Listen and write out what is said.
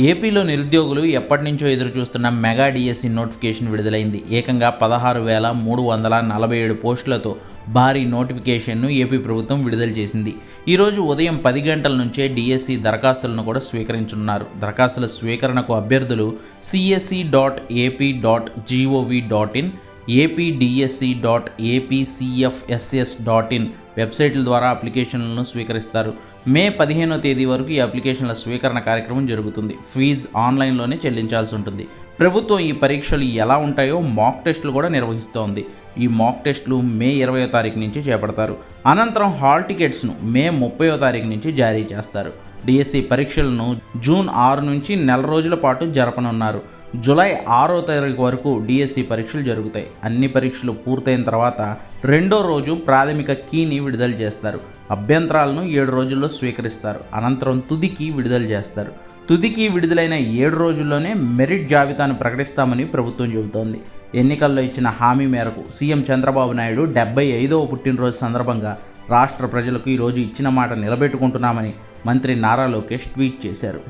ఏపీలో నిరుద్యోగులు ఎప్పటి నుంచో ఎదురు చూస్తున్న మెగా డిఎస్సి నోటిఫికేషన్ విడుదలైంది. ఏకంగా పదహారు వేల మూడు వందల నలభై ఏడు పోస్టులతో భారీ నోటిఫికేషన్ను ఏపీ ప్రభుత్వం విడుదల చేసింది. ఈరోజు ఉదయం పది గంటల నుంచే డిఎస్సి దరఖాస్తులను కూడా స్వీకరించనున్నారు. దరఖాస్తుల స్వీకరణకు అభ్యర్థులు CSC dot AP dot GOV dot in APDSC dot APCFSS dot in వెబ్సైట్ల ద్వారా అప్లికేషన్లను స్వీకరిస్తారు. మే పదిహేనో తేదీ వరకు ఈ అప్లికేషన్ల స్వీకరణ కార్యక్రమం జరుగుతుంది. ఫీజు ఆన్లైన్లోనే చెల్లించాల్సి ఉంటుంది. ప్రభుత్వం ఈ పరీక్షలు ఎలా ఉంటాయో మాక్ టెస్టులు కూడా నిర్వహిస్తోంది. ఈ మాక్ టెస్టులు మే ఇరవయో తారీఖు నుంచి చేపడతారు. అనంతరం హాల్ టికెట్స్ను మే ముప్పయో తారీఖు నుంచి జారీ చేస్తారు. డిఎస్సి పరీక్షలను జూన్ ఆరు నుంచి నెల రోజుల పాటు జరపనున్నారు. జూలై ఆరో తారీఖు వరకు డిఎస్సి పరీక్షలు జరుగుతాయి. అన్ని పరీక్షలు పూర్తయిన తర్వాత రెండో రోజు ప్రాథమిక కీని విడుదల చేస్తారు. అభ్యంతరాలను ఏడు రోజుల్లో స్వీకరిస్తారు. అనంతరం తుదికి విడుదల చేస్తారు. తుదికి విడుదలైన ఏడు రోజుల్లోనే మెరిట్ జాబితాను ప్రకటిస్తామని ప్రభుత్వం చెబుతోంది ఎన్నికల్లో ఇచ్చిన హామీ మేరకు సీఎం చంద్రబాబు నాయుడు డెబ్బై ఐదవ పుట్టినరోజు సందర్భంగా రాష్ట్ర ప్రజలకు ఈరోజు ఇచ్చిన మాట నిలబెట్టుకుంటున్నామని మంత్రి నారా లోకేష్ ట్వీట్ చేశారు